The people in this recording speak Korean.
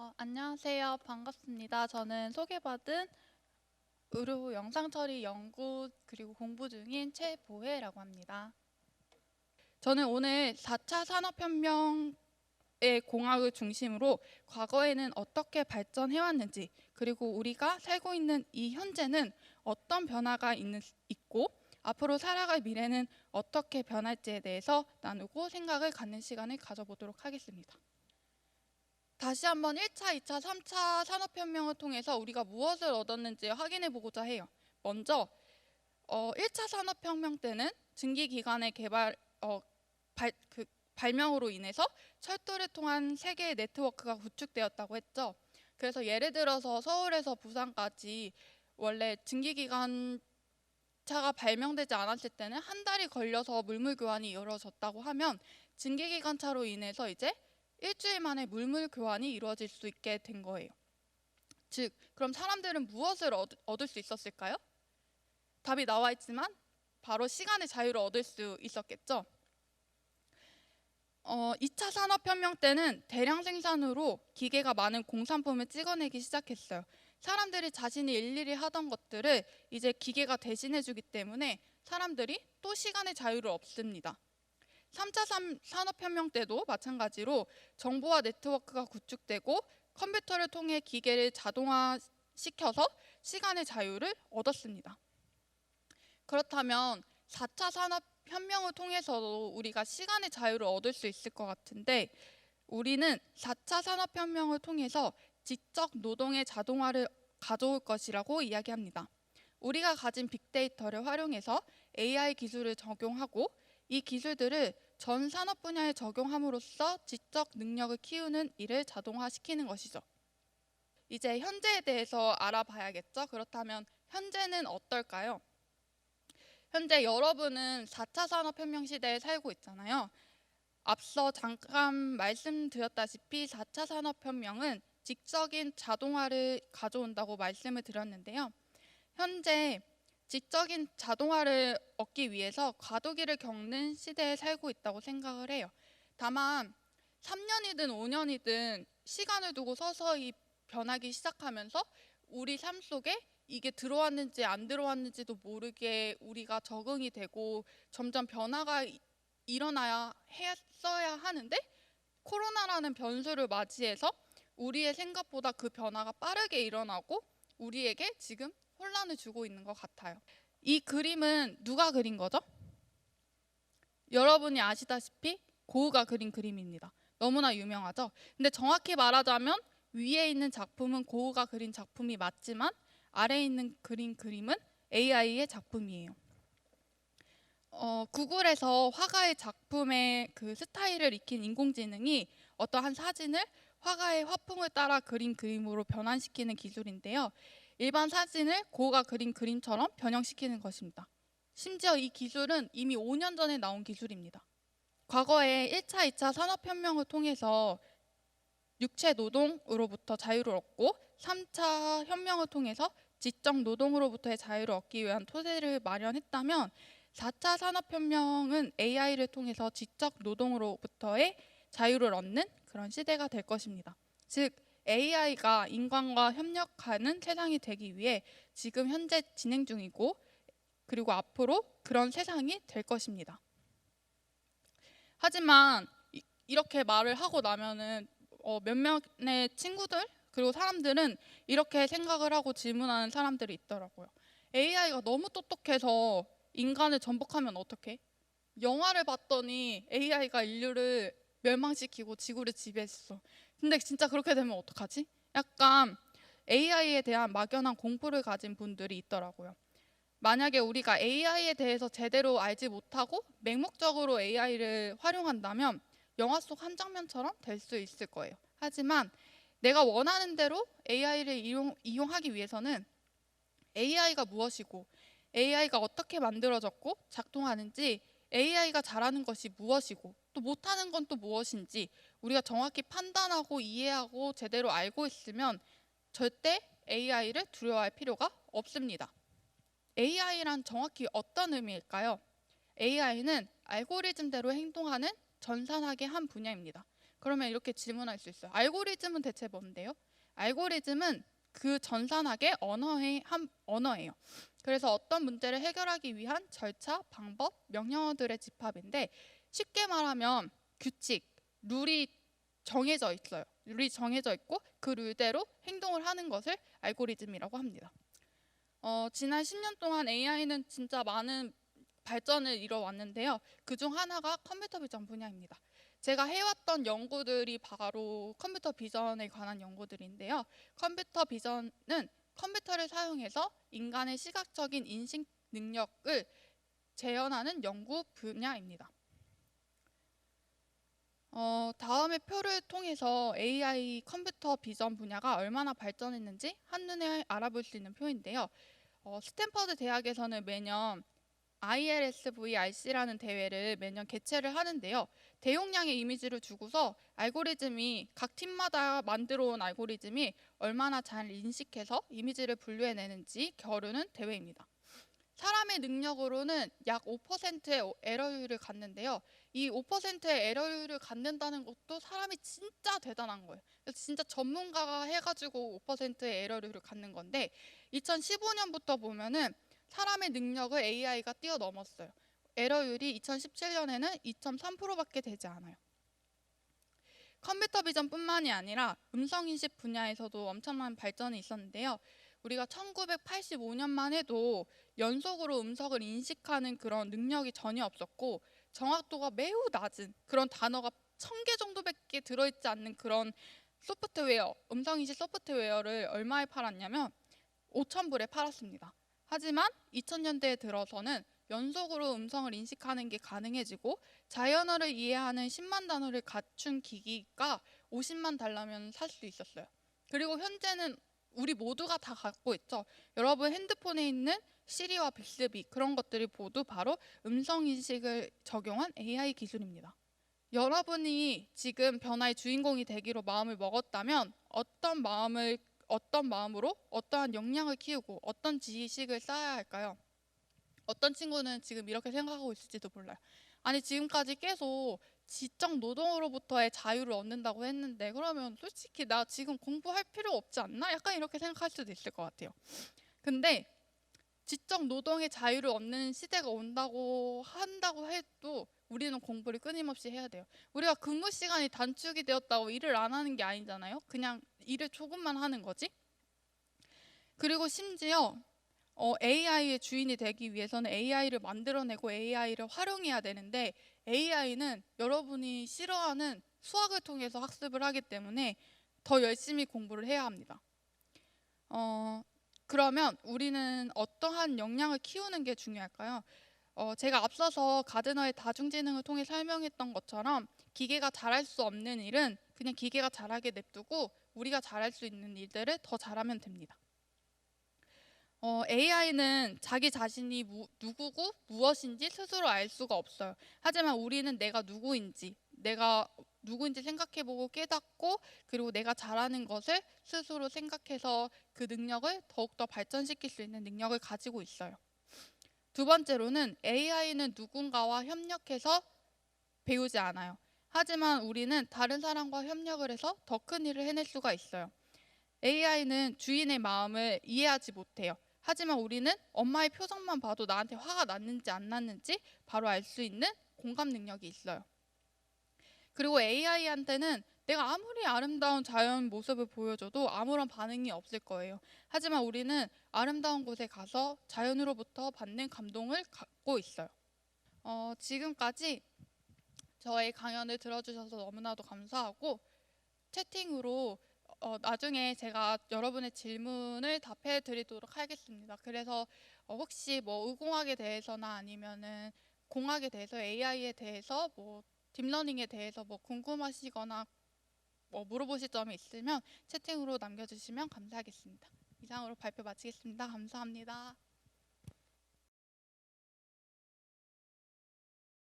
어, 안녕하세요. 반갑습니다. 저는 소개받은 의료 영상 처리 연구 그리고 공부 중인 최보혜라고 합니다. 저는 오늘 4차 산업혁명의 공학을 중심으로 과거에는 어떻게 발전해 왔는지 그리고 우리가 살고 있는 이 현재는 어떤 변화가 있는, 있고 앞으로 살아갈 미래는 어떻게 변할지에 대해서 나누고 생각을 갖는 시간을 가져보도록 하겠습니다. 다시 한번 1차, 2차, 3차 산업혁명을 통해서 우리가 무엇을 얻었는지 확인해 보고자 해요. 먼저 어, 1차 산업혁명 때는 증기기관의 개발 어, 발, 그, 발명으로 인해서 철도를 통한 세계의 네트워크가 구축되었다고 했죠. 그래서 예를 들어서 서울에서 부산까지 원래 증기기관 차가 발명되지 않았을 때는 한 달이 걸려서 물물 교환이 이루어졌다고 하면 증기기관차로 인해서 이제 일주일 만에 물물 교환이 이루어질 수 있게 된 거예요. 즉, 그럼 사람들은 무엇을 얻, 얻을 수 있었을까요? 답이 나와 있지만 바로 시간의 자유를 얻을 수 있었겠죠. 어, 2차 산업혁명 때는 대량 생산으로 기계가 많은 공산품을 찍어내기 시작했어요. 사람들이 자신이 일일이 하던 것들을 이제 기계가 대신해주기 때문에 사람들이 또 시간의 자유를 얻습니다. 3차 산업혁명 때도 마찬가지로 정보화 네트워크가 구축되고 컴퓨터를 통해 기계를 자동화시켜서 시간의 자유를 얻었습니다. 그렇다면 4차 산업혁명을 통해서도 우리가 시간의 자유를 얻을 수 있을 것 같은데 우리는 4차 산업혁명을 통해서 지적 노동의 자동화를 가져올 것이라고 이야기합니다. 우리가 가진 빅데이터를 활용해서 AI 기술을 적용하고 이 기술들을 전 산업 분야에 적용함으로써 지적 능력을 키우는 일을 자동화시키는 것이죠. 이제 현재에 대해서 알아봐야겠죠. 그렇다면 현재는 어떨까요? 현재 여러분은 4차 산업혁명 시대에 살고 있잖아요. 앞서 잠깐 말씀드렸다시피 4차 산업혁명은 직적인 자동화를 가져온다고 말씀을 드렸는데요. 현재 지적인 자동화를 얻기 위해서 과도기를 겪는 시대에 살고 있다고 생각을 해요. 다만 3년이든 5년이든 시간을 두고 서서히 변하기 시작하면서 우리 삶 속에 이게 들어왔는지 안 들어왔는지도 모르게 우리가 적응이 되고 점점 변화가 일어나야 했어야 하는데 코로나라는 변수를 맞이해서 우리의 생각보다 그 변화가 빠르게 일어나고 우리에게 지금 혼란을 주고 있는 것 같아요. 이 그림은 누가 그린 거죠? 여러분이 아시다시피 고흐가 그린 그림입니다. 너무나 유명하죠. 근데 정확히 말하자면 위에 있는 작품은 고흐가 그린 작품이 맞지만 아래에 있는 그린 그림은 AI의 작품이에요. 어, 구글에서 화가의 작품의 그 스타일을 익힌 인공지능이 어떠한 사진을 화가의 화풍을 따라 그린 그림으로 변환시키는 기술인데요. 일반 사진을 고가 그린 그림처럼 변형시키는 것입니다. 심지어 이 기술은 이미 5년 전에 나온 기술입니다. 과거에 1차, 2차 산업혁명을 통해서 육체 노동으로부터 자유를 얻고 3차 혁명을 통해서 지적 노동으로부터의 자유를 얻기 위한 토대를 마련했다면 4차 산업혁명은 AI를 통해서 지적 노동으로부터의 자유를 얻는 그런 시대가 될 것입니다. 즉 AI가 인간과 협력하는 세상이 되기 위해 지금 현재 진행 중이고 그리고 앞으로 그런 세상이 될 것입니다. 하지만 이렇게 말을 하고 나면은 어, 몇몇의 친구들 그리고 사람들은 이렇게 생각을 하고 질문하는 사람들이 있더라고요. AI가 너무 똑똑해서 인간을 전복하면 어떡해? 영화를 봤더니 AI가 인류를 멸망시키고 지구를 지배했어. 근데 진짜 그렇게 되면 어떡하지? 약간 AI에 대한 막연한 공포를 가진 분들이 있더라고요. 만약에 우리가 AI에 대해서 제대로 알지 못하고 맹목적으로 AI를 활용한다면 영화 속 한 장면처럼 될 수 있을 거예요. 하지만 내가 원하는 대로 AI를 이용, 이용하기 위해서는 AI가 무엇이고 AI가 어떻게 만들어졌고 작동하는지 AI가 잘하는 것이 무엇이고 또 못하는 건 또 무엇인지 우리가 정확히 판단하고 이해하고 제대로 알고 있으면 절대 AI를 두려워할 필요가 없습니다. AI란 정확히 어떤 의미일까요? AI는 알고리즘대로 행동하는 전산학의 한 분야입니다. 그러면 이렇게 질문할 수 있어요. 알고리즘은 대체 뭔데요? 알고리즘은 그 전산학의 언어의 한 언어예요. 그래서 어떤 문제를 해결하기 위한 절차, 방법, 명령어들의 집합인데 쉽게 말하면 규칙, 룰이 정해져 있어요. 룰이 정해져 있고 그 룰대로 행동을 하는 것을 알고리즘이라고 합니다. 어, 지난 10년 동안 AI는 진짜 많은 발전을 이뤄왔는데요. 그 중 하나가 컴퓨터 비전 분야입니다. 제가 해왔던 연구들이 바로 컴퓨터 비전에 관한 연구들인데요. 컴퓨터 비전은 컴퓨터를 사용해서 인간의 시각적인 인식 능력을 재현하는 연구 분야입니다. 어, 다음의 표를 통해서 AI 컴퓨터 비전 분야가 얼마나 발전했는지 한눈에 알아볼 수 있는 표인데요. 어, 스탠퍼드 대학에서는 매년 ILSVRC라는 대회를 매년 개최를 하는데요. 대용량의 이미지를 주고서 알고리즘이 각 팀마다 만들어 온 알고리즘이 얼마나 잘 인식해서 이미지를 분류해내는지 겨루는 대회입니다. 사람의 능력으로는 약 5%의 에러율을 갖는데요. 이 5%의 에러율을 갖는다는 것도 사람이 진짜 대단한 거예요. 진짜 전문가가 해가지고 5%의 에러율을 갖는 건데 2015년부터 보면은 사람의 능력을 AI가 뛰어넘었어요. 에러율이 2017년에는 2.3%밖에 되지 않아요. 컴퓨터 비전뿐만이 아니라 음성 인식 분야에서도 엄청난 발전이 있었는데요. 우리가 1985년만 해도 연속으로 음성을 인식하는 그런 능력이 전혀 없었고 정확도가 매우 낮은 그런 단어가 천 개 정도밖에 들어있지 않는 그런 소프트웨어, 음성 인식 소프트웨어를 얼마에 팔았냐면 5천 불에 팔았습니다. 하지만 2000년대에 들어서는 연속으로 음성을 인식하는 게 가능해지고 자연어를 이해하는 10만 단어를 갖춘 기기가 50만 달러면 살 수 있었어요. 그리고 현재는 우리 모두가 다 갖고 있죠. 여러분 핸드폰에 있는 시리와 빅스비 그런 것들이 모두 바로 음성 인식을 적용한 AI 기술입니다. 여러분이 지금 변화의 주인공이 되기로 마음을 먹었다면 어떤 마음을 어떤 마음으로 어떠한 역량을 키우고 어떤 지식을 쌓아야 할까요? 어떤 친구는 지금 이렇게 생각하고 있을지도 몰라요. 아니 지금까지 계속 지적 노동으로부터의 자유를 얻는다고 했는데 그러면 솔직히 나 지금 공부할 필요 없지 않나? 약간 이렇게 생각할 수도 있을 것 같아요. 근데 지적 노동의 자유를 얻는 시대가 온다고 한다고 해도 우리는 공부를 끊임없이 해야 돼요. 우리가 근무 시간이 단축이 되었다고 일을 안 하는 게 아니잖아요. 그냥 일을 조금만 하는 거지. 그리고 심지어 어, AI의 주인이 되기 위해서는 AI를 만들어내고 AI를 활용해야 되는데 AI는 여러분이 싫어하는 수학을 통해서 학습을 하기 때문에 더 열심히 공부를 해야 합니다. 어, 그러면 우리는 어떠한 역량을 키우는 게 중요할까요? 어, 제가 앞서서 가드너의 다중지능을 통해 설명했던 것처럼 기계가 잘할 수 없는 일은 그냥 기계가 잘하게 냅두고 우리가 잘할 수 있는 일들을 더 잘하면 됩니다. 어, AI는 자기 자신이 무, 누구고 무엇인지 스스로 알 수가 없어요. 하지만 우리는 내가 누구인지, 내가 누구인지 생각해보고 깨닫고 그리고 내가 잘하는 것을 스스로 생각해서 그 능력을 더욱더 발전시킬 수 있는 능력을 가지고 있어요. 두 번째로는 AI는 누군가와 협력해서 배우지 않아요. 하지만 우리는 다른 사람과 협력을 해서 더 큰 일을 해낼 수가 있어요. AI는 주인의 마음을 이해하지 못해요. 하지만 우리는 엄마의 표정만 봐도 나한테 화가 났는지 안 났는지 바로 알 수 있는 공감 능력이 있어요. 그리고 AI한테는 내가 아무리 아름다운 자연 모습을 보여줘도 아무런 반응이 없을 거예요. 하지만 우리는 아름다운 곳에 가서 자연으로부터 받는 감동을 갖고 있어요. 어, 지금까지 저의 강연을 들어주셔서 너무나도 감사하고 채팅으로 어, 나중에 제가 여러분의 질문을 답해 드리도록 하겠습니다. 그래서 어, 혹시 뭐 의공학에 대해서나 아니면은 공학에 대해서 AI에 대해서 뭐 딥러닝에 대해서 뭐 궁금하시거나 뭐 물어보실 점이 있으면 채팅으로 남겨주시면 감사하겠습니다. 이상으로 발표 마치겠습니다. 감사합니다.